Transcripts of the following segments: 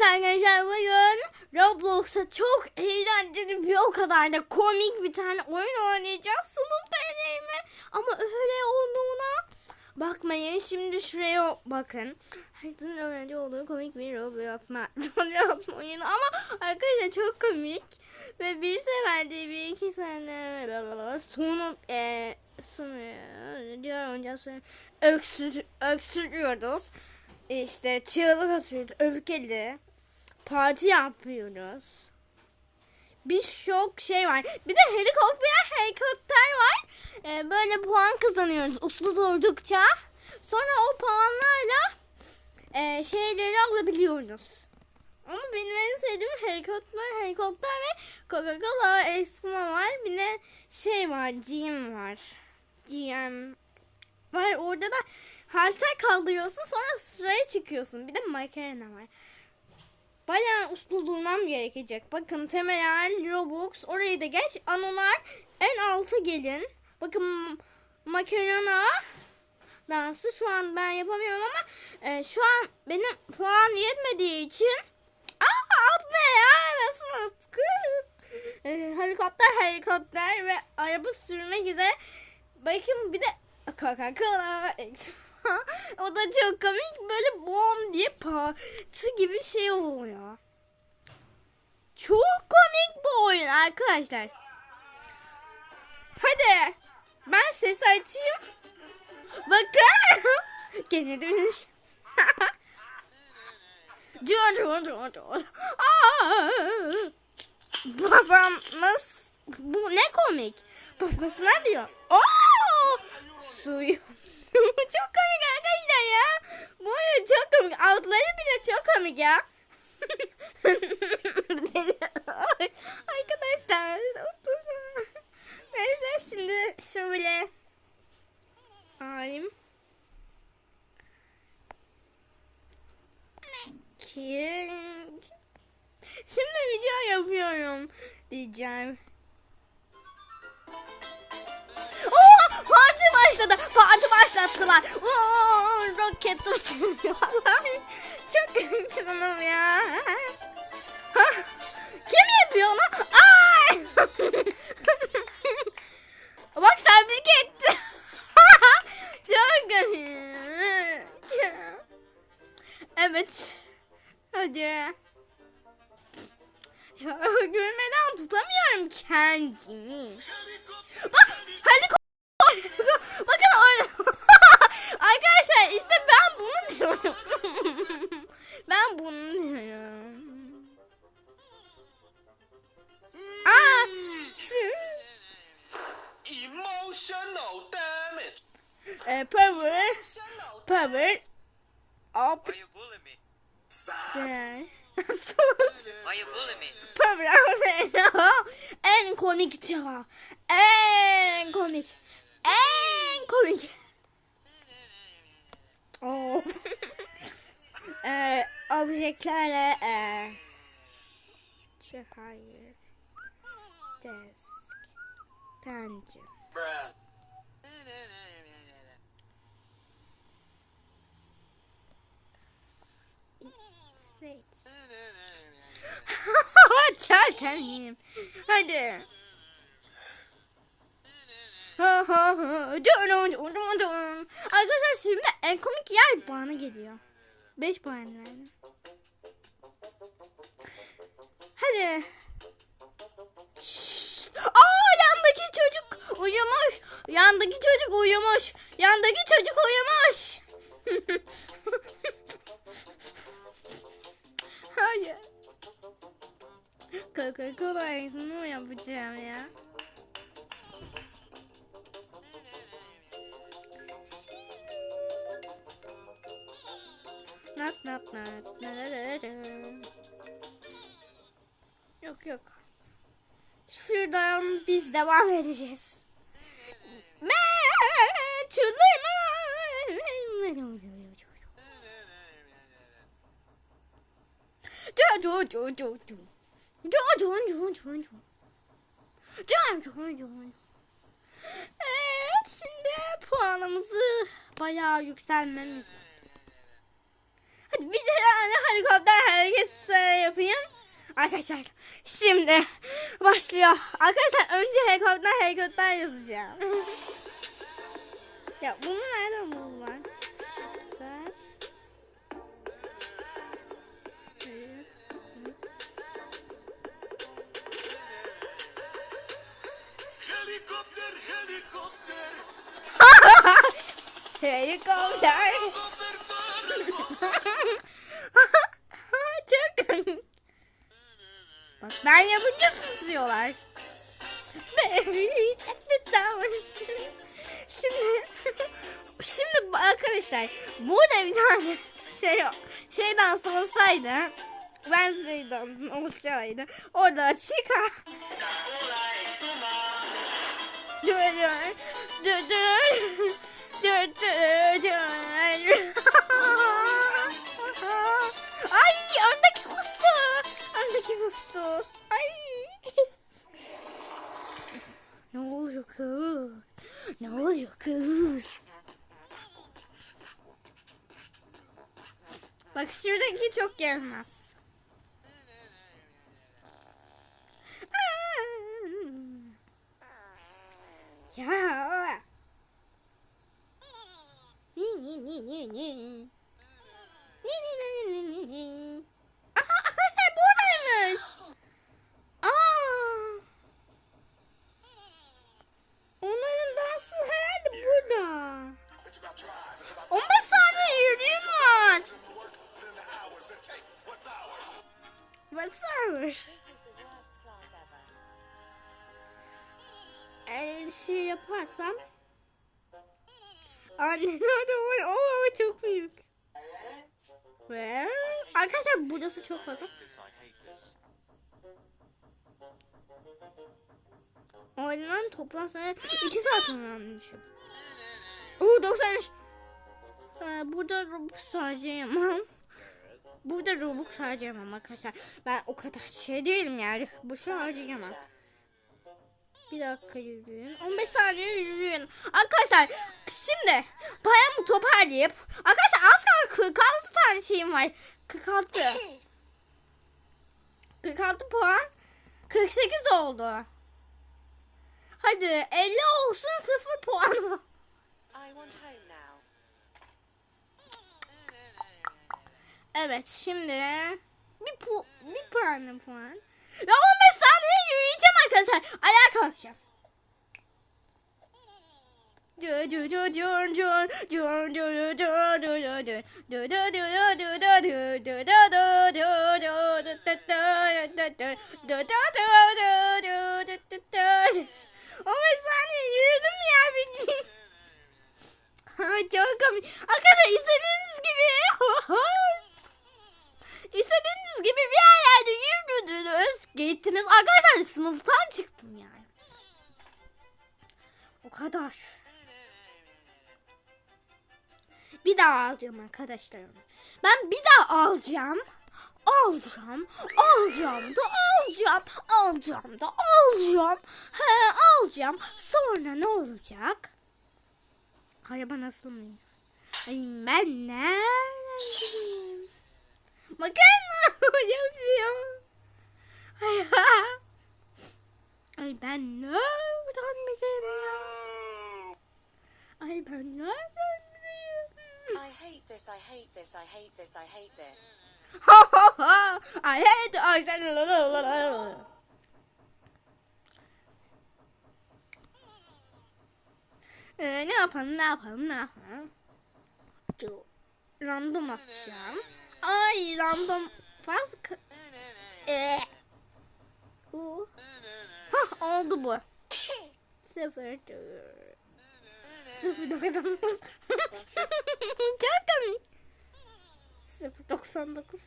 Evet arkadaşlar bugün Roblox'a çok eğlenceli bir o kadar da komik bir tane oyun oynayacağız sınıf deneyimi. Ama öyle olduğuna bakmayın. Şimdi şuraya bakın. Herkesin öğrenci olduğu komik bir Roblox Roblox oyunu ama arkadaşlar çok komik. Ve bir sefer değil bir iki sene sonu e, sonu diğer oyuncağı sonra öksür, öksürüyoruz. İşte çığlık atıyoruz. Öfkeli. Parti yapıyoruz. Bir şok şey var. Bir de helikopter helikopter var. Ee, böyle puan kazanıyoruz uslu durdukça. Sonra o puanlarla e, şeyleri alabiliyoruz. Ama benim en sevdiğim helikopter, helikopter ve Coca-Cola Esma var. Bir de şey var, GM var. GM var. Orada da harçlar kaldırıyorsun sonra sıraya çıkıyorsun. Bir de makarna var. Bayağı uslu durmam gerekecek. Bakın temel Robux orayı da geç. Anolar en altı gelin. Bakın makarna dansı şu an ben yapamıyorum ama e, şu an benim puan yetmediği için Aa at ne ya nasıl atkı? E, helikopter helikopter ve araba sürmek üzere. Bakın bir de Coca-Cola o da çok komik böyle bom diye parti gibi şey oluyor. Çok komik bu oyun arkadaşlar. Hadi ben ses açayım. Bakın. Gene demiş. Dur dur dur dur. Babam nasıl? Bu ne komik? Babasına diyor. Oo! Suyu. çok komik arkadaşlar ya. Bu oyun çok komik. Altları bile çok komik ya. arkadaşlar. Neyse şimdi şöyle alayım. King. Şimdi video yapıyorum diyeceğim. Oo, parti başladı. Parti başlattılar. Oo, roket uçuyorlar. Çok güzelim ya. Ha, kim yapıyor onu? Ay! Bak tebrik etti. Çok güzel. Evet. Hadi. Ya gülmeden tutamıyorum kendimi. Bak helikopter. Bakın oyun. Arkadaşlar işte ben bunu diyorum. ben bunu diyorum. Aa, şu Emotional damage. e, power, power, up, Why you bullying me? down. Why you bullying me? Power, en komik cevap. En komik. En komik. Oh. e, objelerle e, şey, hayır. Desk. Pencere. Evet. Çok komiyim. Hadi. Arkadaşlar şimdi en komik yer bana geliyor. 5 puan verdim. Hadi. Şşş. Aa yandaki çocuk uyumuş. Yandaki çocuk uyumuş. Yandaki çocuk uyumuş. Hayır. Coca-Cola mı yapacağım ya? Nat nat nat. Yok yok. Şuradan biz devam edeceğiz. Şimdi puanımızı bayağı yükselmemiz bir tane helikopter hareketi Arkadaşlar şimdi başlıyor. Arkadaşlar önce helikopter helikopter yazacağım. ya bunu nereden buldular? Helikopter. Helikopter, helikopter. Helikopter. Çok komik. Bak ben yapınca susuyorlar. Şimdi şimdi bu- arkadaşlar burada bir tane şey şeyden sorsaydı ben şeyden olsaydı orada çıkar. Dur dur dur dur dur dur dur çok gelmez. Ya. Ni ni ni ni ni. Ni ni ni ni ni ni. Aha arkadaşlar buradaymış. Aa. Onların dansı herhalde burada. 15 saniye yürüyün var. What's ours? Eğer şey yaparsam Annen orada var. Oo çok büyük. Ve arkadaşlar burası çok fazla. Oynanan toplam sana 2 saat oynanmışım. Oo 93. Ha, burada Robux harcayamam. Burada Robux harcayamam arkadaşlar. Ben o kadar şey değilim yani. Bu şey harcayamam. Bir dakika yürüyün. 15 saniye yürüyün. Arkadaşlar şimdi paramı toparlayıp arkadaşlar az kaldı 46 tane şeyim var. 46. 46 puan 48 oldu. Hadi 50 olsun 0 puan. Evet şimdi bir, pu bir puanım falan. Ve 15 saniye yürüyeceğim arkadaşlar. Ayağa kalkacağım. Ama saniye yürüdüm ya bildiğin. Çok komik. Arkadaşlar istediğiniz gibi. İstediğiniz gibi bir yerlerde yürüdünüz. Gittiniz. Arkadaşlar sınıftan çıktım yani. O kadar. Bir daha alacağım arkadaşlar. Ben bir daha alacağım. Alacağım. Alacağım da alacağım. Alacağım da alacağım. He alacağım. Sonra ne olacak? Araba nasıl mı? Ay ben Magkano? Yung yung... Kaya... I don't know what I'm doing. I don't know I hate this, I hate this, I hate this, I hate this. Ha ha ha! I hate I said la la la la. Ờ, ne nào ne kiểu làm yapalım? Random atacağım. Ay random fazla ee. Hah oldu bu. Sıfır. Sıfır doksan dokuz. Çok komik. Sıfır doksan dokuz.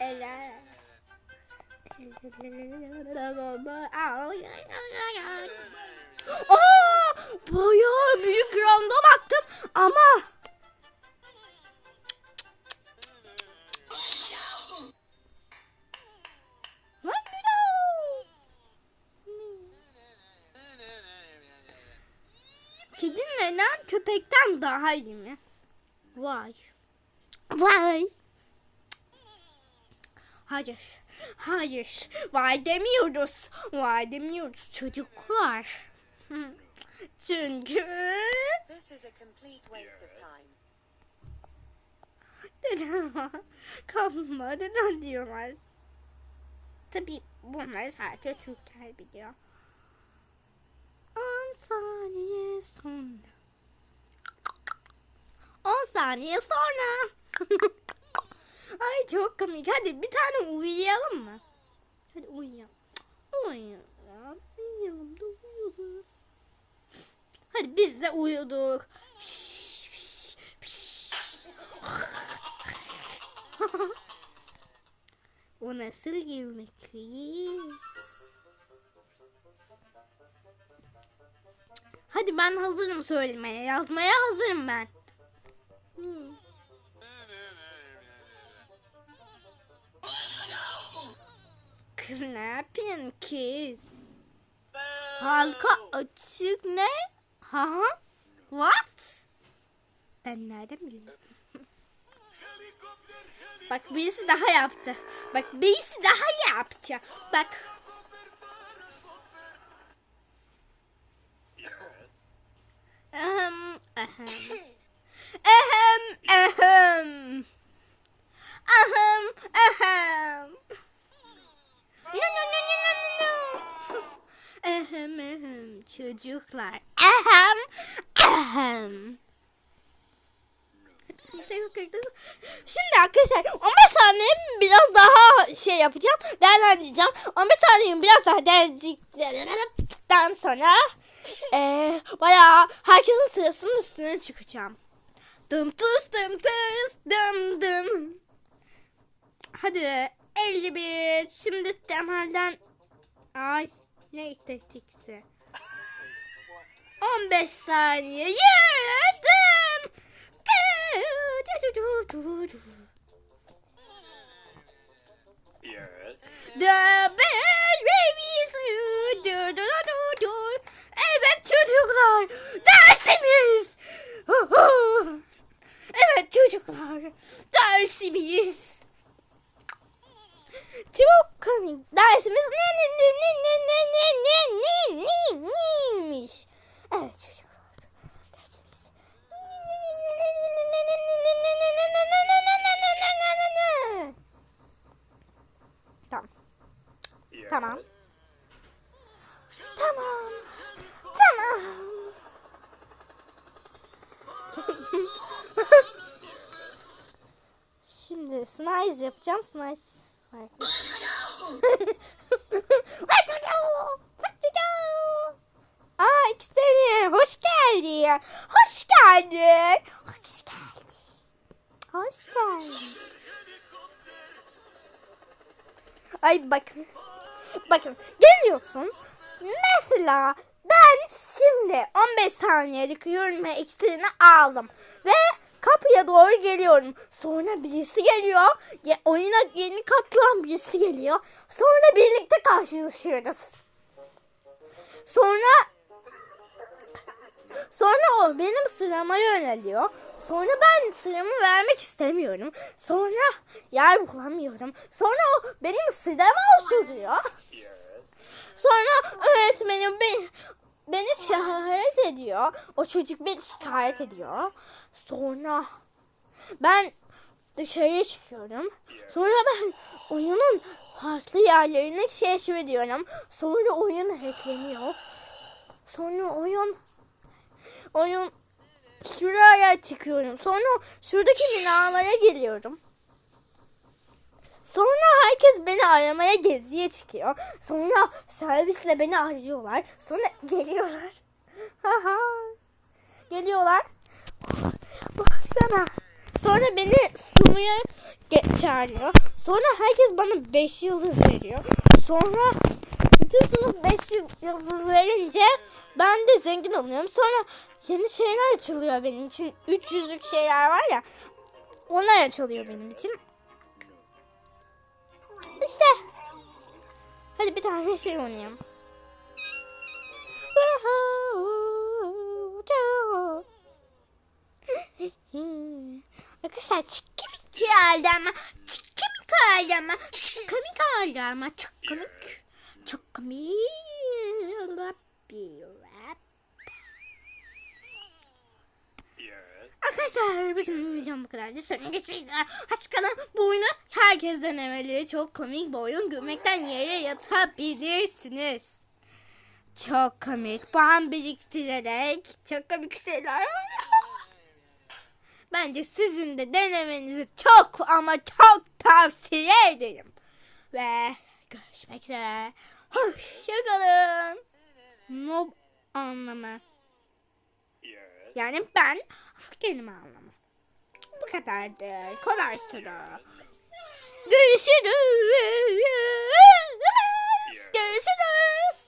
Ela. Aa, bayağı büyük random attım ama Kedi neden köpekten daha iyi mi? Vay. Vay. Hayır. Hayır. Var demiyoruz. Var demiyoruz çocuklar. Çünkü This is a complete waste of time. neden kalma neden diyorlar. Tabi bunları sadece Türkler biliyor. 10 saniye sonra. 10 saniye sonra. Ay çok komik. Hadi bir tane uyuyalım mı? Hadi uyuyalım. Uyuyalım. Uyuyalım da uyuyalım. Hadi biz de uyuduk. Piş, piş, piş. o nasıl gülmek? Hadi ben hazırım söylemeye. Yazmaya hazırım ben. Hmm. Kız ne yapıyorsun kız? Halka açık ne? Ha? What? Ben nereden bileyim? Bak birisi daha yaptı. Bak birisi daha yaptı. Bak. Ahem, ahem. Ahem, ahem. Ahem, ahem. No, no, no, no, no, no, no. Ahem, ahem. Çocuklar. Ahem, ahem. Şimdi arkadaşlar 15 saniye biraz daha şey yapacağım. Değerlendireceğim. 15 saniye biraz daha değerlendirdikten sonra eee bayağı herkesin sırasının üstüne çıkacağım. Dım tıs dım tıs dım dım. Hadi 51. Şimdi temelden ay ne istektikse. 15 saniye yürüdüm. The babies do do. Evet çocuklar dersimiz. Evet çocuklar dersimiz. Çok komik. Dersimiz ne ne ne ne ne ne ne ne ne neymiş? Evet. Tamam. Tamam. Tamam. Tamam. Şimdi snice yapacağım. Snice. Aa ikisini. Hoş geldin. Hoş geldin. Hoş geldin. Hoş geldin. Ay bakın. Bakın geliyorsun. Mesela ben şimdi 15 saniyelik yürüme iksirini aldım. Ve kapıya doğru geliyorum. Sonra birisi geliyor. Ye- oyuna yeni katılan birisi geliyor. Sonra birlikte karşılaşıyoruz. Sonra Sonra o benim sırama yöneliyor. Sonra ben sıramı vermek istemiyorum. Sonra yer bulamıyorum. Sonra o benim sırama oturuyor. Sonra öğretmenim beni, beni şikayet ediyor. O çocuk beni şikayet ediyor. Sonra ben dışarıya çıkıyorum. Sonra ben oyunun farklı yerlerini keşfediyorum. Sonra oyun hackleniyor. Sonra oyun oyun şuraya çıkıyorum. Sonra şuradaki binalara geliyorum. Sonra herkes beni aramaya geziye çıkıyor. Sonra servisle beni arıyorlar. Sonra geliyorlar. Haha. geliyorlar. Baksana. Sonra beni sunuya çağırıyor. Sonra herkes bana 5 yıldız veriyor. Sonra bütün sınıf 5 yıldız verince ben de zengin oluyorum. Sonra yeni şeyler açılıyor benim için. 300'lük şeyler var ya. Onlar açılıyor benim için. İşte. Hadi bir tane şey oynayalım. Arkadaşlar çıkıp geldi ama Çok ağlama. Çok komik ağlama. Çok komik. Çok komik. Bir rap. Arkadaşlar bakın videom bu kadardı. Sonra. Hoşçakalın. Bu oyunu herkes denemeli. Çok komik bir oyun. Gülmekten yere yatabilirsiniz. Çok komik. Puan biriktirerek çok komik şeyler. Bence sizin de denemenizi çok ama çok tavsiye ederim. Ve görüşmek üzere. Hoşçakalın. Nob anlamı. Yani ben kelime anlamı. Bu kadardır. Kolay soru. Görüşürüz. Görüşürüz.